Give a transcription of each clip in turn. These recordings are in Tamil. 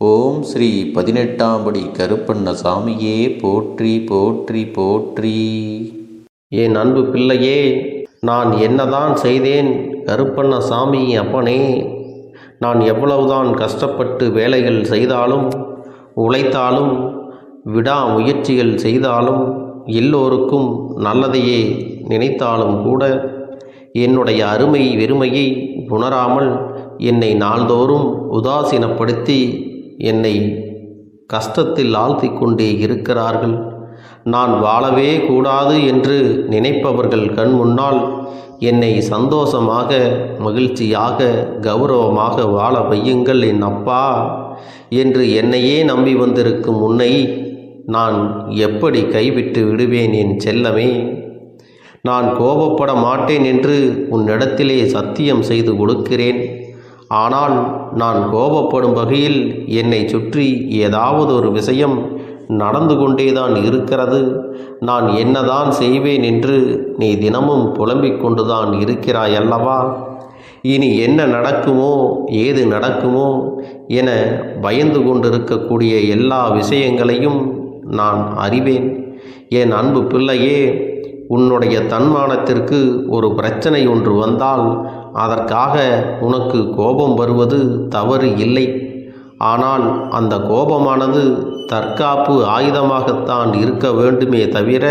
ஓம் ஸ்ரீ பதினெட்டாம் படி கருப்பண்ண சாமியே போற்றி போற்றி போற்றி. என் அன்பு பிள்ளையே நான் என்னதான் செய்தேன் கருப்பண்ண சாமி அப்பனே. நான் எவ்வளவுதான் கஷ்டப்பட்டு வேலைகள் செய்தாலும் உழைத்தாலும் விடா முயற்சிகள் செய்தாலும் எல்லோருக்கும் நல்லதையே நினைத்தாலும் கூட என்னுடைய அருமை வெறுமையை உணராமல் என்னை நாள்தோறும் உதாசீனப்படுத்தி என்னை கஷ்டத்தில் ஆழ்த்தி கொண்டே இருக்கிறார்கள். நான் வாழவே கூடாது என்று நினைப்பவர்கள் கண் முன்னால் என்னை சந்தோஷமாக மகிழ்ச்சியாக கௌரவமாக வாழ வையுங்கள் என் அப்பா என்று என்னையே நம்பி வந்திருக்கும் உன்னை நான் எப்படி கைவிட்டு விடுவேன் என் செல்லமே? நான் கோபப்பட மாட்டேன் என்று உன்னிடத்திலே சத்தியம் செய்து கொடுக்கிறேன். ஆனால் நான் கோபப்படும் வகையில் என்னை சுற்றி ஏதாவது ஒரு விஷயம் நடந்து கொண்டேதான் இருக்கிறது. நான் என்னதான் செய்வேன் என்று நீ தினமும் புலம்பிக் கொண்டுதான் இருக்கிறாய் அல்லவா இனி என்ன நடக்குமோ ஏது நடக்குமோ என பயந்து கொண்டிருக்கக்கூடிய எல்லா விஷயங்களையும் நான் அறிவேன். என் அன்பு பிள்ளையே உன்னுடைய தன்மானத்திற்கு ஒரு பிரச்சனை ஒன்று வந்தால் அதற்காக உனக்கு கோபம் வருவது தவறு இல்லை. ஆனால் அந்த கோபமானது தற்காப்பு ஆயுதமாகத்தான் இருக்க வேண்டுமே தவிர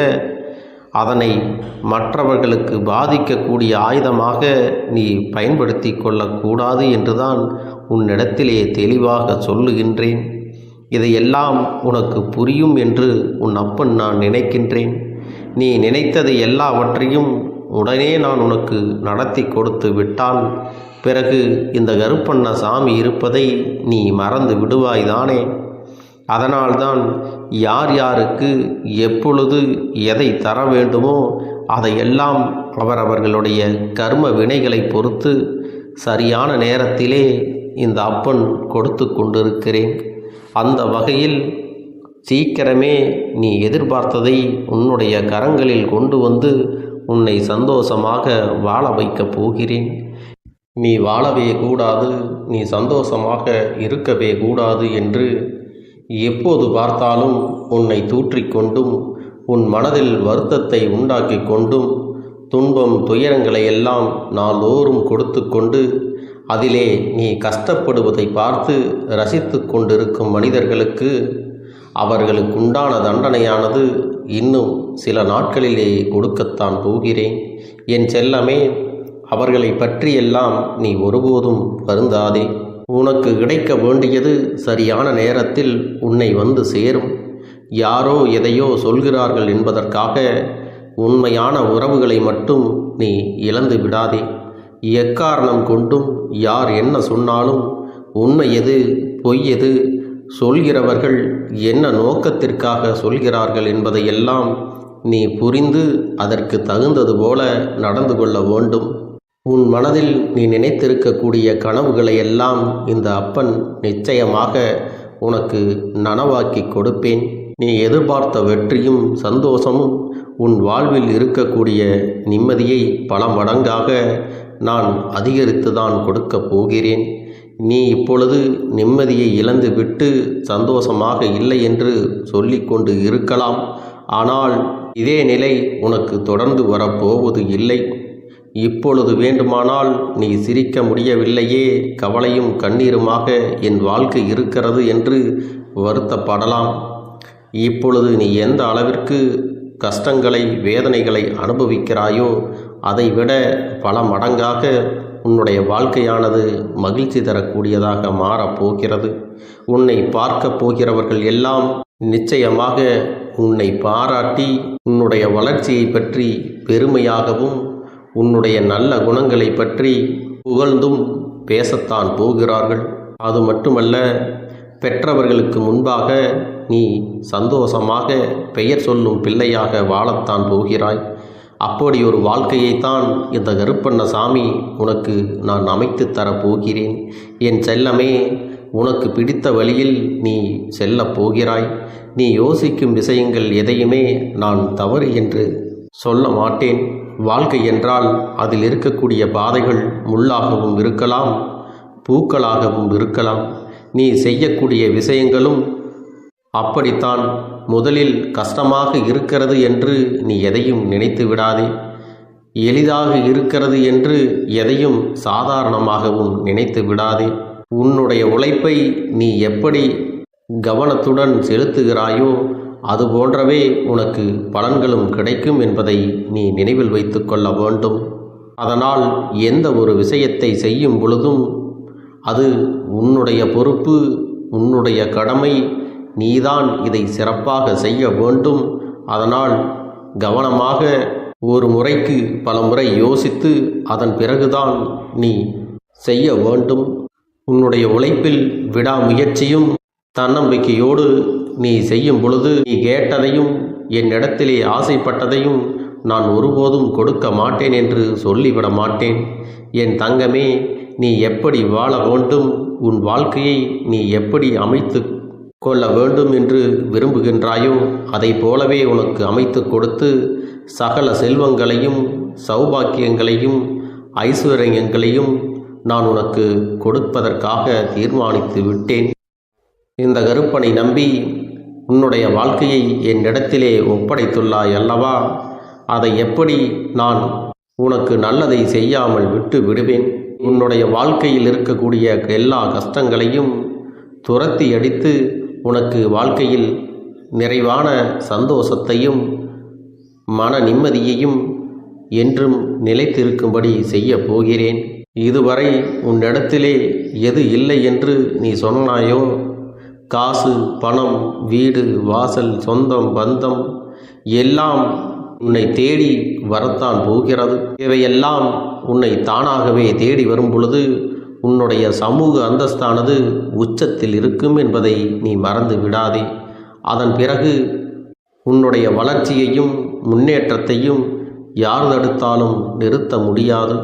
அதனை மற்றவர்களுக்கு பாதிக்கக்கூடிய ஆயுதமாக நீ பயன்படுத்தி கொள்ளக்கூடாது என்றுதான் உன்னிடத்திலே தெளிவாக சொல்லுகின்றேன். இதையெல்லாம் உனக்கு புரியும் என்று உன் அப்பன் நான் நினைக்கின்றேன். நீ நினைத்தது எல்லாவற்றையும் உடனே நான் உனக்கு நடத்தி கொடுத்து விட்டால் பிறகு இந்த கருப்பண்ண சாமி இருப்பதை நீ மறந்து விடுவாய்தானே? அதனால்தான் யார் யாருக்கு எப்பொழுது எதை தர வேண்டுமோ அதையெல்லாம் அவரவர்களுடைய கர்ம வினைகளை பொறுத்து சரியான நேரத்திலே இந்த அப்பன் கொடுத்து கொண்டிருக்கிறேன். அந்த வகையில் சீக்கிரமே நீ எதிர்பார்த்ததை உன்னுடைய கரங்களில் கொண்டு வந்து உன்னை சந்தோஷமாக வாழ வைக்கப் போகிறேன். நீ வாழவே கூடாது நீ சந்தோஷமாக இருக்கவே கூடாது என்று எப்போது பார்த்தாலும் உன்னை தூற்றிக்கொண்டும் உன் மனதில் வருத்தத்தை உண்டாக்கி கொண்டும் துன்பம் துயரங்களை எல்லாம் நாளோறும் கொடுத்து கொண்டு அதிலே நீ கஷ்டப்படுவதை பார்த்து ரசித்து கொண்டிருக்கும் மனிதர்களுக்கு அவர்களுக்கு உண்டான தண்டனையானது இன்னும் சில நாட்களிலே கொடுக்கத்தான் போகிறேன். என் செல்லமே அவர்களை பற்றியெல்லாம் நீ ஒருபோதும் வருந்தாதே. உனக்கு கிடைக்க வேண்டியது சரியான நேரத்தில் உன்னை வந்து சேரும். யாரோ எதையோ சொல்கிறார்கள் என்பதற்காக உண்மையான உறவுகளை மட்டும் நீ இழந்து விடாதே. எக்காரணம் கொண்டும் யார் என்ன சொன்னாலும் உண்மை எது பொய் எது சொல்கிறவர்கள் என்ன நோக்கத்திற்காக சொல்கிறார்கள் என்பதையெல்லாம் நீ புரிந்து அதற்கு தகுந்தது போல நடந்து கொள்ள வேண்டும். உன் மனதில் நீ நினைத்திருக்கக்கூடிய கனவுகளை எல்லாம் இந்த அப்பன் நிச்சயமாக உனக்கு நனவாக்கி கொடுப்பேன். நீ எதிர்பார்த்த வெற்றியும் சந்தோஷமும் உன் வாழ்வில் இருக்கக்கூடிய நிம்மதியை பல மடங்காக நான் அதிகரித்து தான் கொடுக்கப் போகிறேன். நீ இப்பொழுது நிம்மதியை இழந்து விட்டு சந்தோஷமாக இல்லை என்று சொல்லிக்கொண்டு இருக்கலாம். ஆனால் இதே நிலை உனக்கு தொடர்ந்து வரப்போவது இல்லை. இப்பொழுது வேண்டுமானால் நீ சிரிக்க முடியவில்லையே. கவலையும் கண்ணீருமாக என் வாழ்க்கை இருக்கிறது என்று வருத்தப்படலாம். இப்பொழுது நீ எந்த அளவிற்கு கஷ்டங்களை வேதனைகளை அனுபவிக்கிறாயோ அதைவிட பல மடங்காக உன்னுடைய வாழ்க்கையானது மகிழ்ச்சி தரக்கூடியதாக மாறப்போகிறது. உன்னை பார்க்கப் போகிறவர்கள் எல்லாம் நிச்சயமாக உன்னை பாராட்டி உன்னுடைய வளர்ச்சியை பற்றி பெருமையாகவும் உன்னுடைய நல்ல குணங்களை பற்றி புகழ்ந்தும் பேசத்தான் போகிறார்கள். அது மட்டுமல்ல பெற்றவர்களுக்கு முன்பாக நீ சந்தோஷமாக பெயர் சொல்லும் பிள்ளையாக வாழத்தான் போகிறாய். அப்படி ஒரு வாழ்க்கையைத்தான் இந்த கருப்பண்ண சாமி உனக்கு நான் அமைத்து தரப்போகிறேன். என் செல்லமே உனக்கு பிடித்த வழியில் நீ செல்லப் போகிறாய். நீ யோசிக்கும் விஷயங்கள் எதையுமே நான் தவறு என்று சொல்ல மாட்டேன். வாழ்க்கை என்றால் அதில் இருக்கக்கூடிய பாதைகள் முள்ளாகவும் இருக்கலாம் பூக்களாகவும் இருக்கலாம். நீ செய்யக்கூடிய விஷயங்களும் அப்படித்தான். முதலில் கஷ்டமாக இருக்கிறது என்று நீ எதையும் நினைத்து விடாதே. எளிதாக இருக்கிறது என்று எதையும் சாதாரணமாகவும் நினைத்து விடாதே. உன்னுடைய உழைப்பை நீ எப்படி கவனத்துடன் செலுத்துகிறாயோ அது போன்றவே உனக்கு பலன்களும் கிடைக்கும் என்பதை நீ நினைவில் வைத்து கொள்ள வேண்டும். அதனால் எந்த ஒரு விஷயத்தை செய்யும் பொழுதும் அது உன்னுடைய பொறுப்பு உன்னுடைய கடமை நீதான் இதை சிறப்பாக செய்ய வேண்டும். அதனால் கவனமாக ஒரு முறைக்கு பல முறை யோசித்து அதன் பிறகுதான் நீ செய்ய வேண்டும். உன்னுடைய உழைப்பில் விடாமுயற்சியும் தன்னம்பிக்கையோடு நீ செய்யும் பொழுது நீ கேட்டதையும் என்னிடத்திலே ஆசைப்பட்டதையும் நான் ஒருபோதும் கொடுக்க மாட்டேன் என்று சொல்லிவிட மாட்டேன். என் தங்கமே நீ எப்படி வாழ வேண்டும்? உன் வாழ்க்கையை நீ எப்படி அமைத்து கொள்ள வேண்டும் என்று விரும்புகின்றாயோ அதை போலவே உனக்கு அமைத்து கொடுத்து சகல செல்வங்களையும் சௌபாக்கியங்களையும் ஐஸ்வர்யங்களையும் நான் உனக்கு கொடுப்பதற்காக தீர்மானித்து விட்டேன். இந்த கருப்பனை நம்பி உன்னுடைய வாழ்க்கையை என்னிடத்திலே ஒப்படைத்துள்ளாய் அல்லவா? அதை எப்படி நான் உனக்கு நல்லதை செய்யாமல் விட்டு விடுவேன்? உன்னுடைய வாழ்க்கையில் இருக்கக்கூடிய எல்லா கஷ்டங்களையும் துரத்தி அடித்து உனக்கு வாழ்க்கையில் நிறைவான சந்தோஷத்தையும் மன நிம்மதியையும் என்றும் நிலைத்திருக்கும்படி செய்ய போகிறேன். இதுவரை உன்னிடத்திலே எது இல்லை என்று நீ சொன்னாயோ? காசு பணம் வீடு வாசல் சொந்தம் பந்தம் எல்லாம் உன்னை தேடி வரத்தான் போகிறது. இவையெல்லாம் உன்னை தானாகவே தேடி வரும் பொழுது உன்னுடைய சமூக அந்தஸ்தானது உச்சத்தில் இருக்கும் என்பதை நீ மறந்து விடாதே. அதன் பிறகு உன்னுடைய வளர்ச்சியையும் முன்னேற்றத்தையும் யார் தடுத்தாலும் நிறுத்த முடியாது.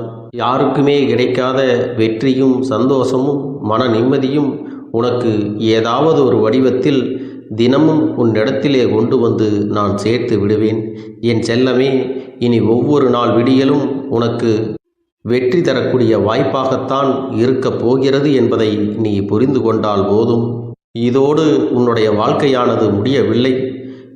யாருக்குமே கிடைக்காத வெற்றியும் சந்தோஷமும் மன நிம்மதியும் உனக்கு ஏதாவது ஒரு வடிவத்தில் தினமும் உன்னிடத்திலே கொண்டு வந்து நான் சேர்த்து விடுவேன். என் செல்லமே இனி ஒவ்வொரு நாள் விடியலும் உனக்கு வெற்றி தரக்கூடிய வாய்ப்பாகத்தான் இருக்கப் போகிறது என்பதை நீ புரிந்து கொண்டால் போதும். இதோடு உன்னுடைய வாழ்க்கையானது முடியவில்லை.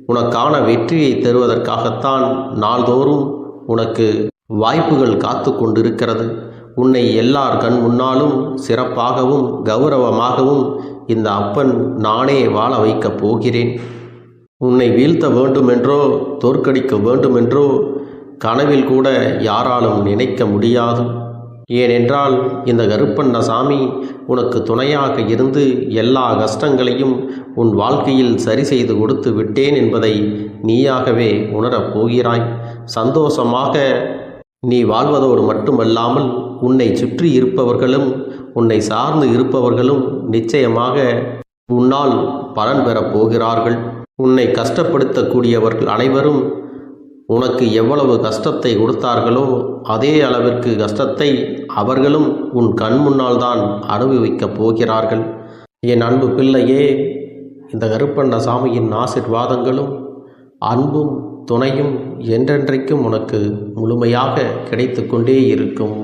உனக்கான வெற்றியை தருவதற்காகத்தான் நாள்தோறும் உனக்கு வாய்ப்புகள் காத்து கொண்டிருக்கிறது. உன்னை எல்லார் கண் முன்னாலும் சிறப்பாகவும் கௌரவமாகவும் இந்த அப்பன் நானே வாழ வைக்கப் போகிறேன். உன்னை வீழ்த்த வேண்டுமென்றோ தோற்கடிக்க வேண்டுமென்றோ கனவில் கூட யாராலும் நினைக்க முடியாது. ஏனென்றால் இந்த கருப்பண்ணசாமி உனக்கு துணையாக இருந்து எல்லா கஷ்டங்களையும் உன் வாழ்க்கையில் சரி செய்து கொடுத்து விட்டேன் என்பதை நீயாகவே உணரப் போகிறாய். சந்தோஷமாக நீ வாழ்வதோடு மட்டுமல்லாமல் உன்னை சுற்றி இருப்பவர்களும் உன்னை சார்ந்து இருப்பவர்களும் நிச்சயமாக உன்னால் பலன் பெறப் போகிறார்கள். உன்னை கஷ்டப்படுத்தக்கூடியவர்கள் அனைவரும் உனக்கு எவ்வளவு கஷ்டத்தை கொடுத்தார்களோ அதே அளவிற்கு கஷ்டத்தை அவர்களும் உன் கண் முன்னால் தான் அனுபவிக்கப் போகிறார்கள். என் அன்பு பிள்ளையே இந்த கருப்பண்ண சாமியின் ஆசிர்வாதங்களும் அன்பும் துணையும் என்றென்றைக்கும் உனக்கு முழுமையாக கிடைத்து கொண்டே இருக்கும்.